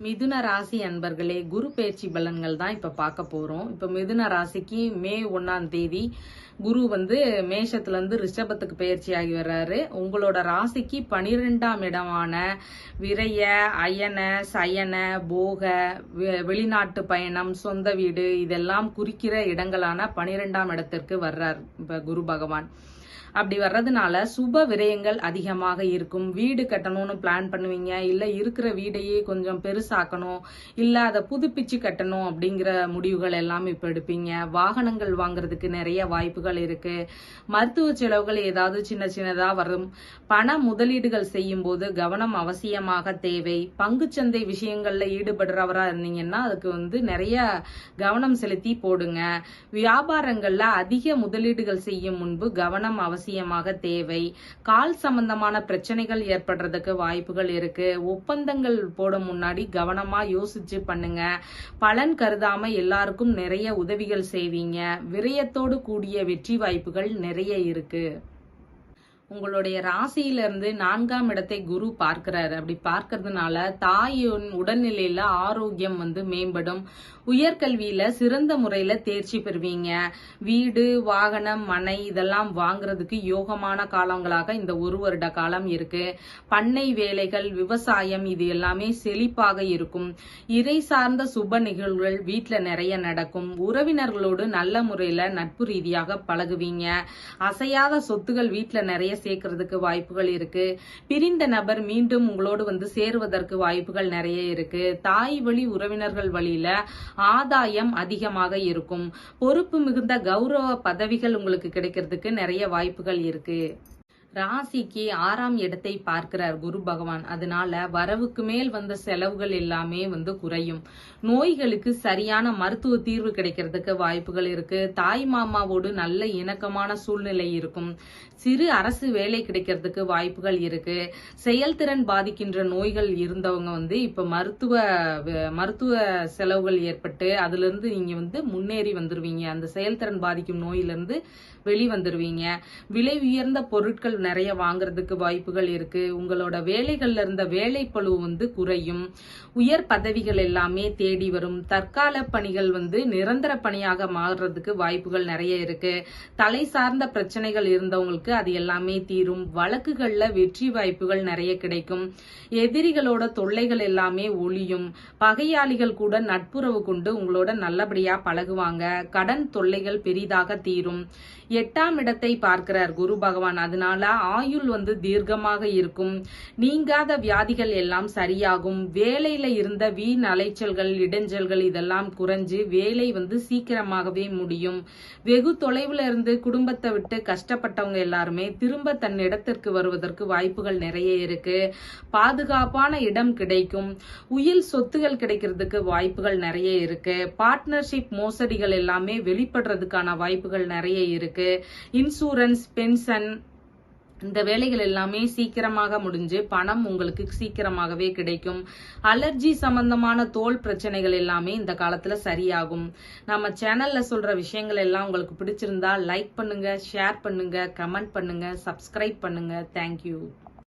மிதுன ராசி அன்பர்களே குரு பயிற்சி பலன்கள் தான் இப்ப பார்க்க போறோம். இப்ப மிதுன ராசிக்கு மே ஒன்னாம் தேதி குரு வந்து மேஷத்துல இருந்து ரிஷபத்துக்கு பயிற்சி ஆகி வர்றாரு. உங்களோட ராசிக்கு பனிரெண்டாம் இடமான விரய அயன சயன போக வெ- வெளிநாட்டு பயணம் சொந்த வீடு இதெல்லாம் குறிக்கிற இடங்களான பனிரெண்டாம் இடத்திற்கு வர்றார் இப்ப குரு பகவான். அப்படி வர்றதுனால சுப விரயங்கள் அதிகமாக இருக்கும். வீடு கட்டணும்னு பிளான் பண்ணுவீங்க. இல்ல இருக்கிற வீடையே கொஞ்சம் பெருசாக்கணும். இல்ல அதை புதுப்பிச்சு கட்டணும் அப்படிங்கிற முடிவுகள் எல்லாம் இப்ப எடுப்பீங்க. வாகனங்கள் வாங்குறதுக்கு நிறைய வாய்ப்புகள் இருக்கு. மருத்துவ செலவுகள் ஏதாவது சின்ன சின்னதா வரும். பண முதலீடுகள் செய்யும் போது கவனம் அவசியமாக தேவை. பங்குச்சந்தை விஷயங்கள்ல ஈடுபடுறவரா இருந்தீங்கன்னா அதுக்கு வந்து நிறைய கவனம் செலுத்தி போடுங்க. வியாபாரங்கள்ல அதிக முதலீடுகள் செய்யும் முன்பு கவனம் அவசியம் அவசியமாக தேவை. கால் சம்பந்தமான பிரச்சனைகள் ஏற்படுறதுக்கு வாய்ப்புகள் இருக்கு. ஒப்பந்தங்கள் போட முன்னாடி கவனமா யோசிச்சு பண்ணுங்க. பலன் கருதாம எல்லாருக்கும் நிறைய உதவிகள் செய்வீங்க. விரயத்தோடு கூடிய வெற்றி வாய்ப்புகள் நிறைய இருக்கு. உங்களுடைய ராசியிலிருந்து நான்காம் இடத்தை குரு பார்க்கிறாரு. அப்படி பார்க்கறதுனால தாயின் உடல்நிலையில ஆரோக்கியம் வந்து மேம்படும். உயர்கல்வியில சிறந்த முறையில தேர்ச்சி பெறுவீங்க. வீடு வாகனம் மனை இதெல்லாம் வாங்குறதுக்கு யோகமான காலங்களாக இந்த ஒரு வருட காலம் இருக்கு. பண்ணை வேலைகள் விவசாயம் இது எல்லாமே செழிப்பாக இருக்கும். இறை சார்ந்த சுப நிகழ்வுகள் வீட்டுல நிறைய நடக்கும். உறவினர்களோடு நல்ல முறையில நட்பு ரீதியாக பழகுவீங்க. அசையாத சொத்துகள் வீட்டுல நிறைய சேர்க்கறதுக்கு வாய்ப்புகள் இருக்கு. பிரிந்த நபர் மீண்டும் உங்களோடு வந்து சேருவதற்கு வாய்ப்புகள் நிறைய இருக்கு. தாய் வழி உறவினர்கள் வழியில ஆதாயம் அதிகமாக இருக்கும். பொறுப்பு மிகுந்த கௌரவ பதவிகள் உங்களுக்கு கிடைக்கிறதுக்கு நிறைய வாய்ப்புகள் இருக்கு. ராசிக்கு ஆறாம் இடத்தை பார்க்கிறார் குரு பகவான். அதனால வரவுக்கு மேல் வந்த செலவுகள் எல்லாமே வந்து குறையும். நோய்களுக்கு சரியான மருத்துவ தீர்வு கிடைக்கிறதுக்கு வாய்ப்புகள் இருக்கு. தாய் மாமாவோடு நல்ல இணக்கமான சூழ்நிலை இருக்கும். சிறு அரசு வேலை கிடைக்கிறதுக்கு வாய்ப்புகள் இருக்கு. செயல்திறன் பாதிக்கின்ற நோய்கள் இருந்தவங்க வந்து இப்ப மருத்துவ மருத்துவ செலவுகள் ஏற்பட்டு அதுல இருந்து நீங்க வந்து முன்னேறி வந்துருவீங்க. அந்த செயல்திறன் பாதிக்கும் நோயிலிருந்து வெளிவந்துருவீங்க. விலை உயர்ந்த பொருட்கள் நிறைய வாங்குறதுக்கு வாய்ப்புகள் இருக்கு. உங்களோட வேலைகள்ல இருந்த வேலைப்பளு வந்து குறையும். உயர் பதவிகள் எல்லாமே தேடி வரும். தற்கால பணிகள் வந்து நிரந்தர பணியாக மாறுறதுக்கு வாய்ப்புகள் நிறைய இருக்கு. தலை சார்ந்த பிரச்சனைகள் இருந்தவங்களுக்கு அது எல்லாமே தீரும். வழக்குகள்ல வெற்றி வாய்ப்புகள் நிறைய கிடைக்கும். எதிரிகளோட தொல்லைகள் எல்லாமே ஒளியும் பகையாளிகள் கூட நட்புறவு கொண்டு உங்களோட நல்லபடியா பழகுவாங்க. கடன் தொல்லைகள் பெரிதாக தீரும். எட்டாம் இடத்தை பார்க்கிறார் குரு பகவான். அதனால ஆயுள் வந்து தீர்க்கமாக இருக்கும். நீங்காத வியாதிகள் எல்லாம் சரியாகும். வேலையில இருந்த வீண் அலைச்சல்கள் இடைஞ்சல்கள் இதெல்லாம் குறைஞ்சு வேலை வந்து சீக்கிரமாகவே முடியும். வெகு தொலைவுல இருந்து குடும்பத்தை விட்டு கஷ்டப்பட்டவங்க எல்லாருமே திரும்ப தன் இடத்திற்கு வருவதற்கு வாய்ப்புகள் நிறைய இருக்கு. பாதுகாப்பான இடம் கிடைக்கும். உயில் சொத்துகள் கிடைக்கிறதுக்கு வாய்ப்புகள் நிறைய இருக்கு. பார்ட்னர்ஷிப் மோசடிகள் எல்லாமே வெளிப்படுறதுக்கான வாய்ப்புகள் நிறைய இருக்கு. இன்சூரன்ஸ் பென்ஷன் இந்த வேலைகள் எல்லாமே சீக்கிரமாக முடிஞ்சு பணம் உங்களுக்கு சீக்கிரமாகவே கிடைக்கும். அலர்ஜி சம்பந்தமான தோல் பிரச்சனைகள் எல்லாமே இந்த காலத்துல சரியாகும். நம்ம சேனல்ல சொல்ற விஷயங்கள் எல்லாம் உங்களுக்கு பிடிச்சிருந்தா லைக் பண்ணுங்க ஷேர் பண்ணுங்க கமெண்ட் பண்ணுங்க சப்ஸ்கிரைப் பண்ணுங்க. தேங்க்யூ